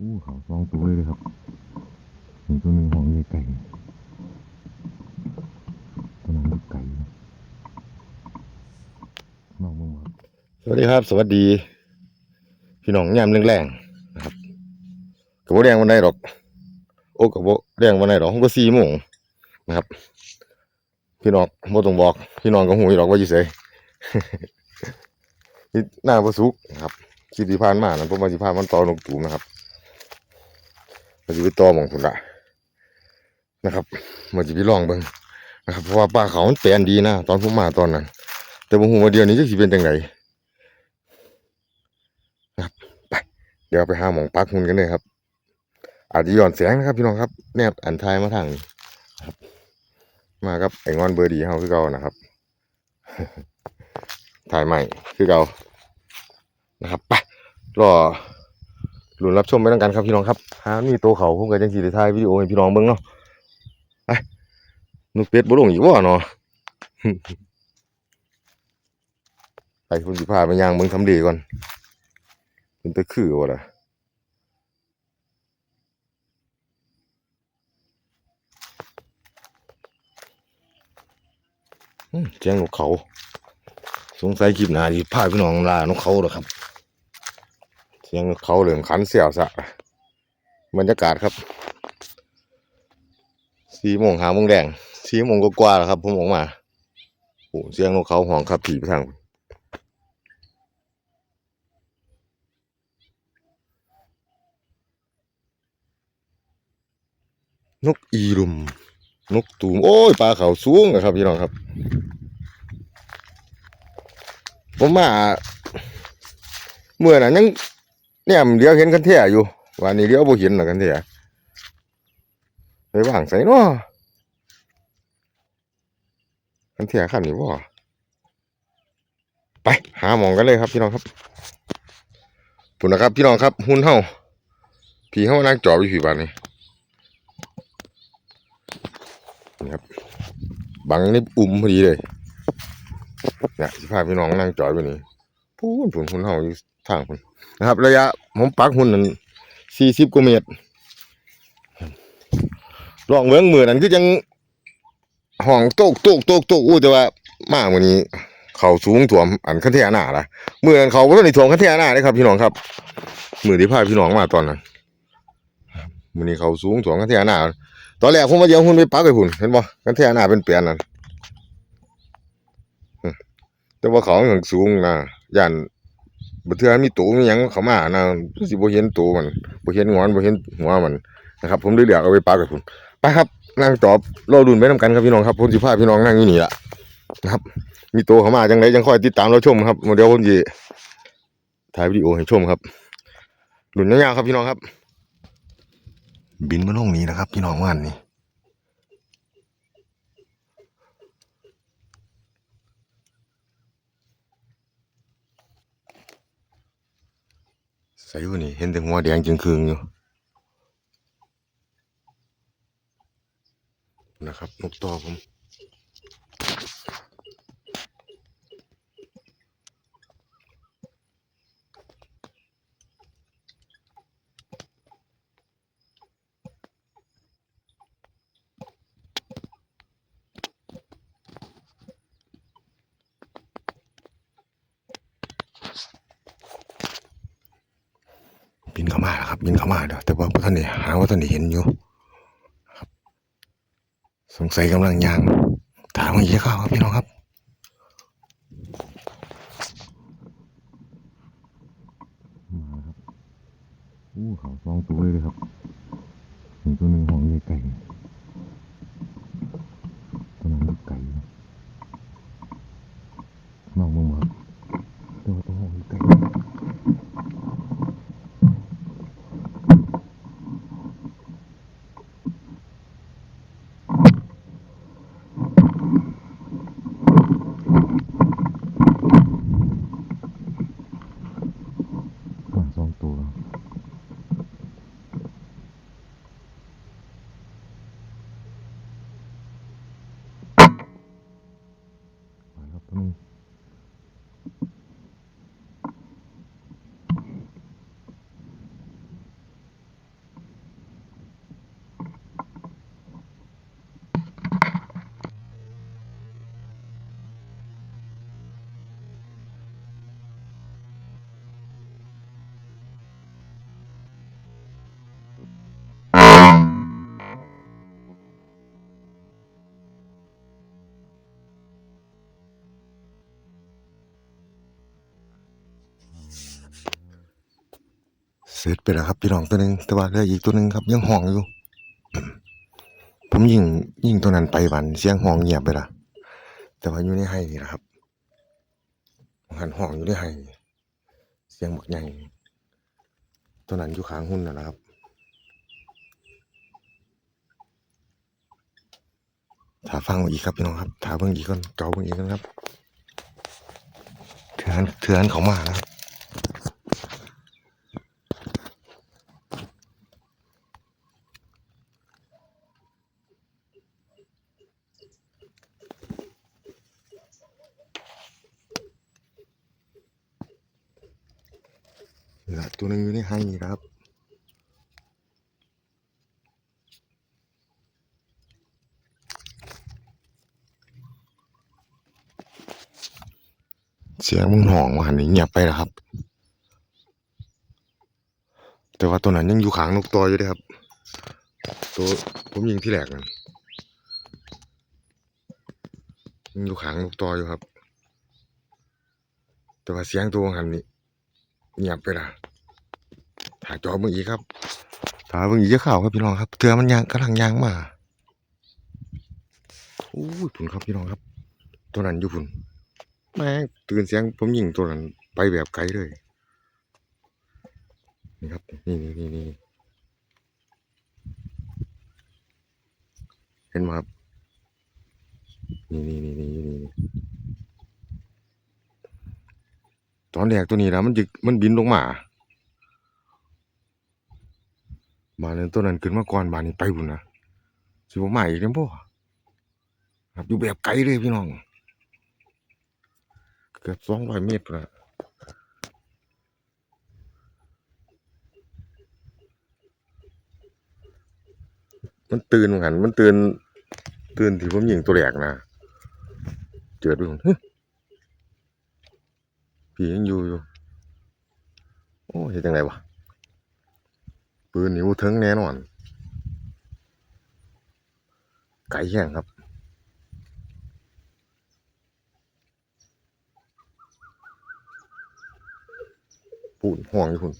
อู้เขาสองตัวเลยครับมีตัวหนึ่งของไก่ตัวนั้นไก่น้องมึงครับสวัสดีครับ สวัสดี พี่น้องยามแรงๆนะครับกับโบแดงวันไหนหรอก โอ้กับโบแดงวันไหนหรอกผมก็สี่โมงนะครับ พี่น้องโบต้องบอก พี่น้องก็หูยหรอกว่าอยู่ไสนี่หน้าประสุกนะครับคิดที่ผ่านมานะผมมาสิพามันต่อนกตูมนะครับ มันจะไปต่อมองคุณละนะครับ มันจะไปลองเบิ่งนะครับเพราะว่าปลาเขามันแปลนดีนะตอนผมมาตอนนั้น แต่ผมหูว่าเดียวนี้จะสิเป็นจังไงนะครับไปเดี๋ยวไปหาหมองปักหุ่นกันเลยครับ อาจจะย่อนแสงนะครับ พี่น้องครับแนบอันทายมาทางนี้ครับ มาครับไอ้งอนเบอร์ดีเฮาคือเก่านะครับถ่ายใหม่คือเก่านะครับไปรอ ลุ้นรับชมไปด้วยกันครับพี่น้องครับหามีตัวเขาผมก็จังสิได้ถ่ายวิดีโอให้พี่น้องเบิ่งเนาะไปนุกเป็ดบ่ลงอีกบ่เนาะไปคุณสิพาไปย่างเบิ่งทำเลก่อนเป็นตะคือบ่ล่ะอืมเสียงนกเขา สงสัยคลิปหน้าที่พาพี่น้องลานกเขาเหรอครับ เสียงนกเขาเหลืองขันเสี่ยวสะบรรยากาศครับสี่โมงหาโมงแดงสี่โมงก็กว่าแล้วครับ ผมออกมาโอ้เสียงนกเขาห้องครับผีไปทางนกอีรุม นกตูม โอ้ยปลาเขาสูงอะครับพี่น้องครับ ผมมาเมื่อนั้นยัง เนี่ยเดี๋ยวเห็นกันเท่อยู่วันนี้เดี๋ยวบ่เห็นหรอกกันเท่ไปว่างใส่เนาะกันเท่ขันนี่บ่ไปหาหมองกันเลยครับพี่น้องครับปุ่นนะครับพี่น้องครับ หุ่นเฮาผีเฮานั่งจอบอยู่ผีบ้านนี้นี่ครับบังนี่อุ้มพอดีเลยเนี่ยสิพาพี่น้องนั่งจอดไปนี่พูนผุนหุ่นเฮาอยู่ทางพุ่น นะครับ ระยะผมปักหุ่นนั้นสี่สิบกว่าเมตรลองเบื้งมือนั้นคือยังห้องโตกโตกโตกโตกอู้แต่ว่ามากวันนี้ เขาสูงถ่วมอันคันเทหน้าละเมือนั้นเขาบ่ทันได้ถ่วมคันเทหน้าเลยครับ พี่น้องครับ มือที่พาพี่น้องมาตอนนั้นมือนี้เขาสูงถ่วมคันเทหน้าตอนแรกผมว่าเดี๋ยวหุ่นไปปักไปพุ่นเห็นบ่คันเทหน้าเป็นเปลี่ยนนั่นแต่ว่าเขาอย่างสูงนะย่าน บ่เทื่อมีตูมีหยังเข้ามานะสิบ่เห็นตูมันบ่เห็นงอนบ่เห็นหัวมันนะครับผมเลยเลือกเอาไปปักให้พุ่นไปครับนั่งตอบรอรุ่นไปนํกันครับพี่น้องครับผมสิพาพี่น้องนั่งอยู่นี่ละนะครับ มีตัวเข้ามาจังไดจังค่อยติดตามเราชมครับเดี๋ยวผมสิถ่ายวิดีโอให้ชมครับรุ่นยาวๆครับพี่น้องครับ บินมาลงนี้นะครับ พี่น้องว่านนี่ ใส่อยู่นี่ เห็นแต่หัวแดงจึงคืงอยู่นะครับนกต่อผม บินเข้ามาแล้วครับ บินเข้ามาเด้อแต่ว่าบ่ท่านนี่หาว่าท่านนี่เห็นอยู่ครับสงสัยกำลังยาง ถามว่าอีกเข้าครับพี่น้องครับมาครับอู้เขาสองตัวเลยครับมีตัวหนึ่งของไก่ เสร็จไปแล้วครับพี่น้องตัวหนึ่งแต่ว่าเหลืออีกตัวหนึ่งครับยังห้องอยู่ ผมยิงยิงตัวนั้นไปบันเสียงห้องเงียบไปละแต่ว่าอยู่ในไห้นี่แหละครับหันห้องอยู่ในไห้เสียงบักใหญ่ตัวนั้นอยู่ข้างหุ่นนั่นะครับถ้าฟังอีกครับพี่น้องครับถ้าเบิ่งอีกก่อนเจอเบิ่งอีกกันครับเถือนเถือนเขามาแล้วครับนี่ละตัวหนึงอยู่ในไฮนี่ครับ เสียงมึงห่องมาหันนี้เงียบไปแล้วครับ แต่ว่าตัวนั้นยังอยู่ขางนกตัวอยู่ด้อครับ ตัวผมยิงที่แหลกนั่นยังอยู่ขางนกตัวอยู่ครับ แต่ว่าเสียงตัวหันนี้เงียบไปละถ่ายจอเบิ่งอีกครับถ่ายเบิ่งอีกจะข่าวครับพี่น้องครับเถือมันยางกำลังยางมาโอ้ยผุนครับพี่น้องครับ ตัวนั้นอยู่ผุน แม่งตื่นเสียงผมยิงตัวนั้นไปแบบไกลเลย นี่ครับ นี่นี่นี่นี่เห็นไหมครับ นี่นี่นี่นี่นี่ตอนแรกตัวนี้นะมันจะมันบินลงมาบานนั้นตัวนั้นขึ้นมาก่อนบานนี้ไปบุญนะสิบมาอีกแล้วพ่ครับอยู่แบบไกลเลยพี่น้อง เกือบสองร้อยเมตรละมันตื่นเหมือนกันมันตื่นตื่นที่ผมยิงตัวแรกนะเจิดไปผมผียังอยู่อยู่ โอ้เห็นจังไรวะปืนนิ้วถึงแน่นอน ไก่แห้งครับ ปูนห่วงอยู่คุณ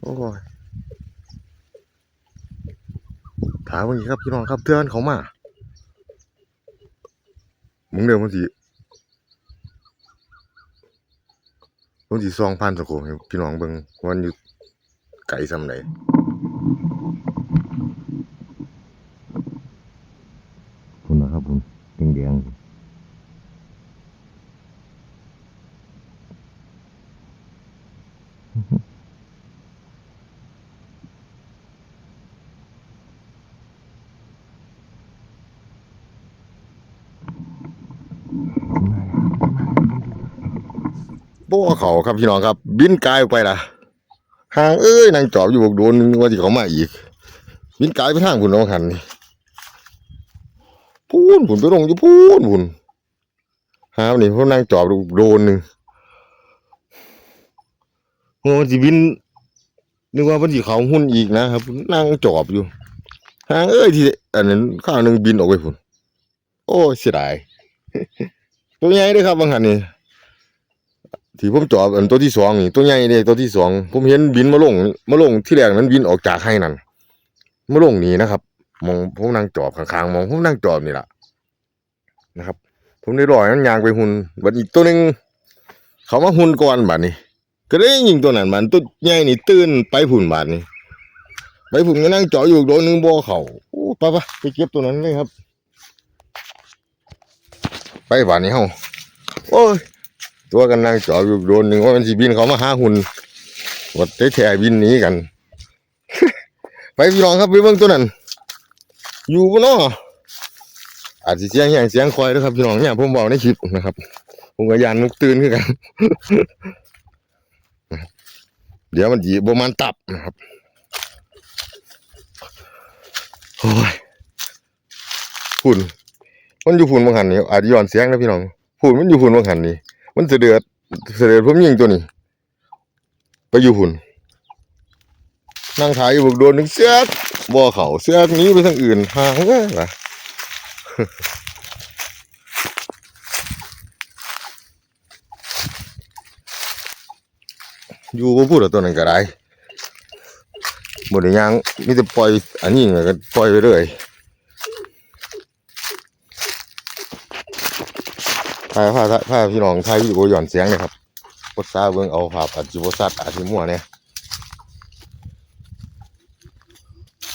โอ้ยถามว่าอย่างนี้ครับพี่น้องครับเตือนเขามามึงเดิมมันสิมันสิซองพันสกุลพี่น้องเบิ่งวันอยู่ไกลซำไหน ครับผมแดงๆบ่เขาครับพี่น้องครับ บินกายออกไปล่ะห่างเอ้ยนางจอบอยู่บกโดนว่าสิเขามาอีก บินกายไปทางคุณน้องหันนี่ พูนผุนไปลงอยู่พูนผุนหาวันนี้พวกนั่งจอบโดนหนึ่งโอ้มันสิบินนึกว่ามันสิเขาหุ้นอีกนะครับนั่งจอบอยู่หางเอ้ยที่อันนั้นข้างหนึ่งบินออกไปผุนโอ้เสียดายตัวใหญ่เด้วยครับบางหันนี่ที่ผมจอบอันตัวที่สองนี่ตัวใหญ่เลยตัวที่สองผมเห็นบินมาลงมาลงที่แรกนั้นบินออกจากให้นั่นมาลงนี่นะครับ มองผมนั่งจอบข้างๆมองผมนั่งจอบนี่แหละนะครับ ผมได้รอยมันยางไปหุ่นบัดอีกตัวหนึ่งเขามาหุ่นก่อนบัดนี้ ก็ได้ยิงตัวนั้นมันตัวใหญ่นี่ตื่นไปผุ่นบาดนี้ไปผุ่นก็นั่งจ่ออยู่โดนหนึ่งบ่เขาโอ้ไปปะไปเก็บตัวนั้นเลยครับ ไปบาดนี้เฮาโอ้ยตัวกันนั่งจ่ออยู่โดนหนึ่งว่ามันสิบินเขามาหาหุ่นวัดแท้ๆบินหนีกัน ไปพี่น้องครับไปเบิ่งตัวนั้น อยู่บ่เนาะอาจสิเสียงแห้งเสียงคอยเด้อครับพี่น้องเนี่ยผมบอกในคลิปนะครับ ผมก็ยานนกตื่นคือกัน เดี๋ยวมันจีบมันตับนะครับโอ้ยฝุ่นมันอยู่ฝุ่นบางหันนี่อาจจะย้อนเสียงนะพี่น้องฝุ่นมันอยู่ฝุ่นบางหันนี่มันเสดือดเสดือดผมยิงตัวนี้ ไปอยู่ฝุ่นนั่งถ่ายอยู่บกโดนนึ่งเสีย บ่เขาเสื้อนี้ไปทางอื่นหางเอ้ยว่ะอยู่บ่พูดตัวนั้นก็ได้บ่ได้ยังมีแต่ปล่อย อันนี้ก็ปล่อยไปเรื่อยพาพาพาพี่น้องถ่ายวิดีโอหย่อนเสียงเลยครับกดซาเบิ่งเอาภาพอาจสิบ่ชัดอาจิมั่วแน่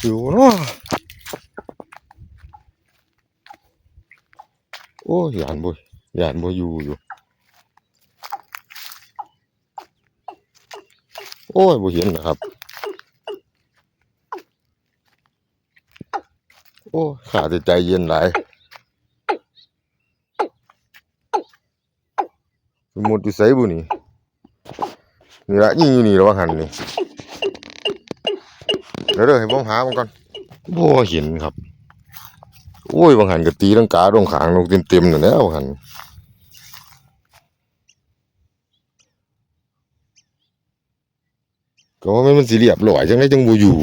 อยู่เนาะโอ้ยานบ่ยานบ่อยู่อยู่ โอ้ยบ่เห็นนะครับ โอ้ข้าแต่ใจเย็นหลายหมดอยู่ไสบุนี่นี่ละยิงอยู่นี่แล้วว่าหันนี่ เดี๋ยวเด้อให้ผมหามันก่อนบ่เห็นครับโอ้ยบางหันก็ตีลังกาลงขางลงเต็มๆนั่นแหล้วบางหันก็ว่ามันสิเรียบร้อยจังไดจังบ่อยู่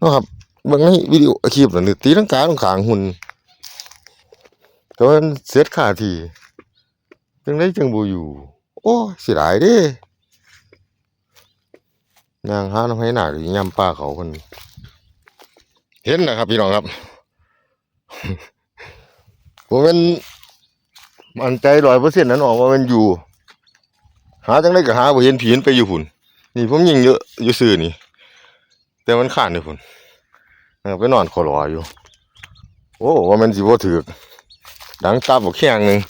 นะครับบิ่งในวิดีโอคลิปนั่นนี่ตีลังกาตรงขางหุ่นก็ว่ามันเสร็จค่าทีจังไดจังบ่อยู่ โอ้เสิดายเด้ ยางหาน้ำให้หนักยำปลาเขาเพิ่นเห็นนะครับ พี่น้องครับผมเป็นมันใจ100%นั่นออกว่ามันอยู่ หาจังไดก็หาบ่เห็นผีนไปอยู่หุ่น นี่ผมยิงเยอะอยู่ซื่อนี่ แต่มันขาดเลยพุ่นนะครับไปนอนขอรออยู่ โอ้ว่ามันสิบ่ถือดังตับบักแข้งหนึ่ง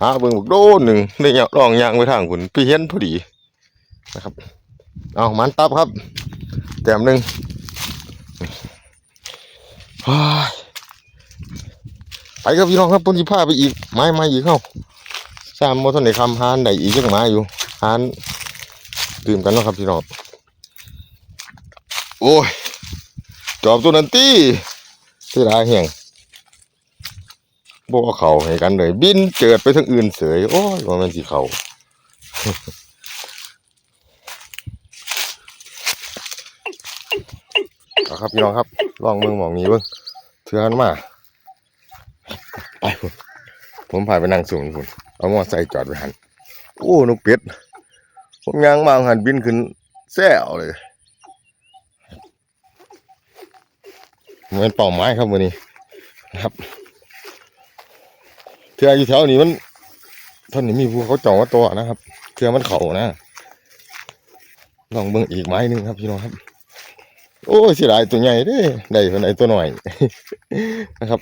หาเบิ่งบักโดนหนึ่งได้ยลองยางไปทางพุ่นไปเห็นพอดี นะครับ เอามันตับครับ แต้มหนึ่งว้ายไปครับพี่น้องครับปุ่นสิพาไปอีก ไม้ไม้อีกเข้าสามโมทันได้คำหานได้อีกจังมาอยู่หานดื่มกันเนาะครับพี่น้องโอ้ยจอบตัวนั้นตีเสียดายแห่งบ่เอาเข่าให้กันเลย บินเจิดไปทางอื่นเสยโอ้ยว่ามันสิเข่า เอาครับพี่น้องครับลองเมืองหมองนี้เบิ่งเถื่อนมาไปพุ่นผมพาไปนั่งสูงพุ่นเอามอไซค์จอดไว้หันโอ้นกเป็ดผมยางมาหันบินขึ้นแซวเลยเหมือนเป่าไม้ครับวันนี้นะครับเทืออยู่แถวนี้มันท่านนี้มีภูเขาจ่อว่าตัวนะครับเทือมันเขานะลองเบิ่งอีกไม้นึงครับพี่น้องครับ โอ้สียดายตัวใหญ่เด้ได้เป็นไอตัวหน่อยนะครับ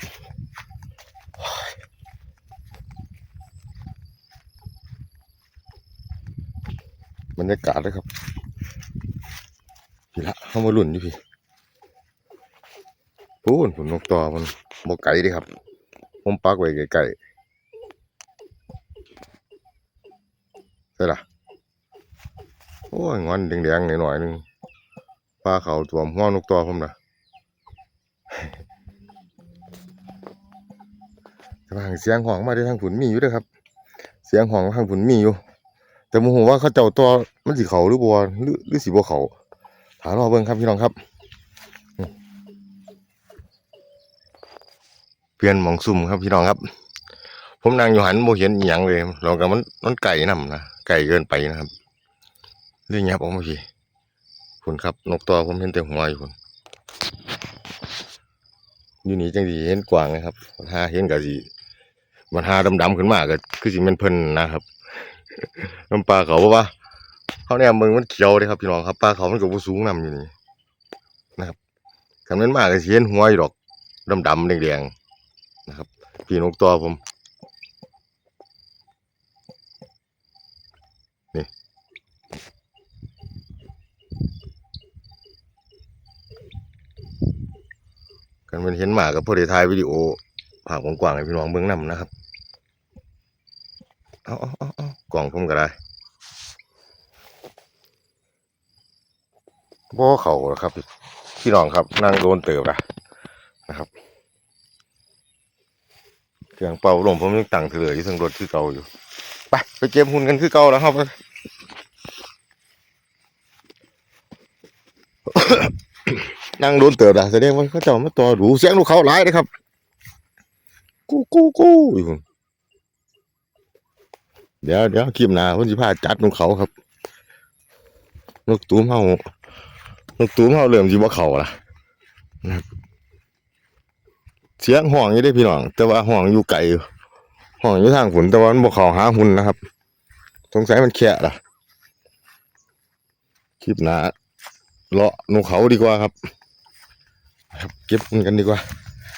บรรยากาศเลยครับพี่ละเข้ามาลุ่นอยู่พี่พูนผมนกต่อมันบกไก่ดิครับ ผมปักไว้ไก่ๆใช่ล่ะ โอ้ยงอนแดงๆหน่อยๆหนึงาเขาตัวมหัวนกต่อผมนะแต่ว่าเสียงห้องมาได้ทางผุนมีอยู่ด้วยครับ เสียงห้องทางผุนมีอยู่ แต่โมโหว่าเขาเจ้าตัวมันสิเขาหรือบัวหรือหรือสิบัวเขาถามรอเบิ่งครับพี่น้องครับ เปลี่ยนหมองซุ่มครับพี่น้องครับ ผมนั่งอยู่หันโมเห็นอหย่างเลยเรากับมันมันไก่นำนะไก่เกินไปนะครับเรื่องยับออกมาพี่ คุณครับ นกตัวผมเห็นแต่หัวอยู่คุณอยู่นี่จังสีเห็นกวางนะครับถ้าเห็นก็สิมันหาดำๆขึ้นมาก็คือสิมันเพิ่นนะครับน้ำปลาเขาเพราะว่าเขาเนี่ยมึงมันเขียวเลยครับพี่น้องครับปลาเขามันก็บ่สูงนำอยู่นี่นะครับคำนั้นมากก็เห็นหัวอยู่ดอกดำๆแดงๆนะครับ พี่นกตัวผม กันมันเห็นหมากับพอดีถ่ายวิดีโอภาพกว้างๆให้พี่น้องเบิ่งนํนะครับเอาเอาเอาเอากล่องผมก็ได้บ่เขาครับ พี่น้องครับนั่งโดนเติบละนะครับเครื่องเป่าลมผมยังตั้งเถื่ออยู่ทั้งรถคือเก่าอยู่ ไปไปเก็บหุ่นกันคือเก่าแล้วครับ นั่งโดนเติบละแสดงว่าเขาเจ้ามาต่อดูเสียงลูกเขาหลายนะครับ กู้กู้กู้อยู่เดี๋ยวเดี๋ยวคลิปหน้าพ่นสิพาจัดนกเขาครับนกตูมเฮานกตูมเฮาเริ่มสิบ่เขาละนะเสียงห้องอยู่เด้พี่น้อง แต่ว่าห้องอยู่ไกลอยู่ห้องอยู่ทางฝนแต่ว่ามันบ่เขาหาหุ่นนะครับสงสัยมันแค่ล่ะคลิปหน้าเลาะนกเขาดีกว่าครับ ครับเก็บมันกันดีกว่า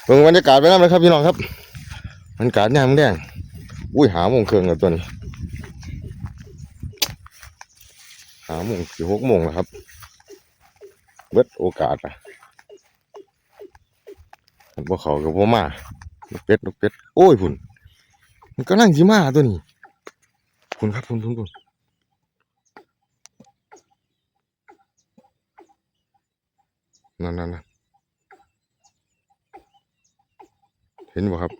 เบิ่งบรรยากาศไปแล้วนะครับพี่น้องครับบรรยากาศยามแดงอุ้ยหาโมงครึ่งแล้วตัวนี้หาโมงสี่หกโมงแล้วครับเบิดโอกาสอะมันบ่เขากับพ่มาลูกเป็ดลูกเป็ดโอ้ยพุ่นมันก็นั่งสิมาตัวนี้พุ่นครับพุ่นพุ่นพุ่นนั่นนั่นนั่น เห็นบ่ครับ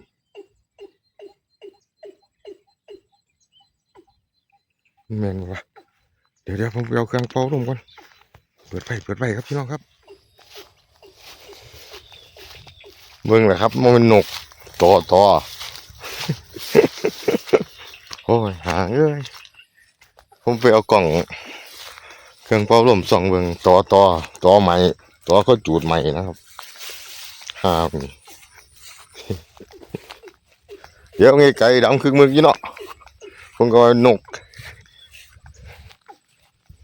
แม่นบ่วะเดี๋ยวเดี๋ยวผมไปเอาเครื่องเป่าลมก่อน เปิดไฟเปิดไฟครับพี่น้องครับเบิ่งแหละครับมันเป็นนกต่อต่อโอ้ยหาเอ้ยผมไปเอากล่อง เครื่องเป่าลมส่องเบิ่งต่อต่อต่อไม้ต่อเขาจูดไม้นะครับห้ามนี่ เดี๋ยวไงไก่ดำคือมึงยี่เนาะผมก็นก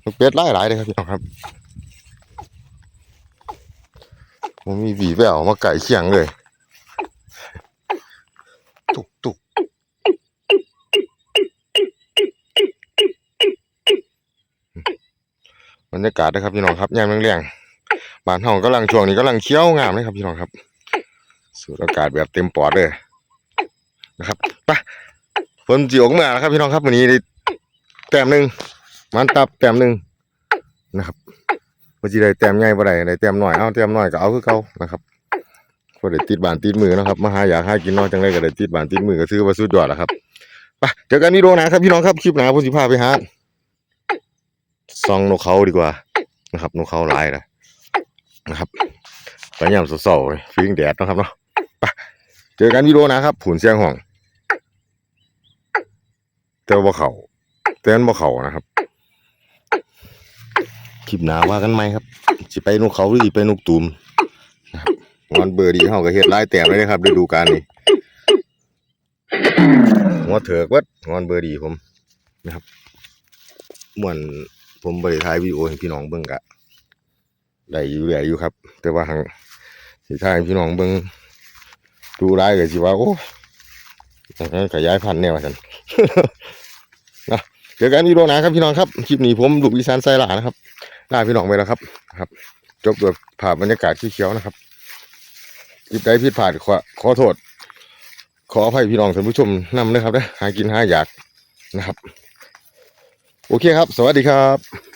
นกเป็ดหลายหลายเลยครับพี่น้องครับผมมีบีแววมาไก่เคียงเลย ตุกตุกบรรยากาศนะครับพี่น้องครับยามแรงๆบ้านเฮากำลังช่วงนี้กำลังเคี้ยวงามเลยครับพี่น้องครับ สูดอากาศแบบเต็มปอดเลย ฝนจีออกมาแล้วครับพี่น้องครับวันนี้ได้แต้มหนึ่งมันตับแต้มหนึ่งนะครับวันจีได้แต้มใหญ่บ่ได้ได้แต้มหน่อยเอาแต้มหน่อยก็เอาคือเก่านะครับพอได้ติดบานติดมือนะครับมาหาอยากใหากินเนอกจังได้ก็ได้ติดบานติดมือก็ซื้อว่าสุดยอดแล้วครับไปเจอกันวิดีโอนะครับพี่น้องครับคลิปหน้าผมสิพาไปหาซองนกเขาดีกว่านะครับนกเขาลายนะนะครับตอนยามเสาๆเลยฟิงแดดนะครับเนาะไปเจอกันวิดีโอนะครับผุนเสียงห้อง แต่ว่าบ่เขาแต่มันบ่เขานะครับคลิปหน้าว่ากันไหมครับสิไปนกเขาหรือสิไปนกตูมนะครับวันเบอร์ดีเฮาก็เฮ็ดหลายแต้มเลยนะครับฤดูกาลนี้หัวเถิกวัดงอนเบอร์ดีผมนะครับม่วนผมบ่ได้ถ่ายวิดีโอให้พี่น้องเบิ่งกะได้อยู่เรื่อยอยู่ครับ แต่ว่าหังสิถ่ายให้พี่น้องเบิ่งดูร้ายก็สิว่าโอ้ ขยายพันธุ์แนวสันนะเจอกันวิดีโอหนะครับพี่น้องครับคลิปนี้ผมลูกอีสานไซลานะครับลาพี่น้องไปแล้วครับครับ จบด้วยภาพบรรยากาศที่เขียวนะครับคลิปใดผิดพลาดขอขอโทษ ขออภัยพี่น้องท่านผู้ชมนำเลยครับนะหากินหาอยากนะครับ โอเคครับ สวัสดีครับ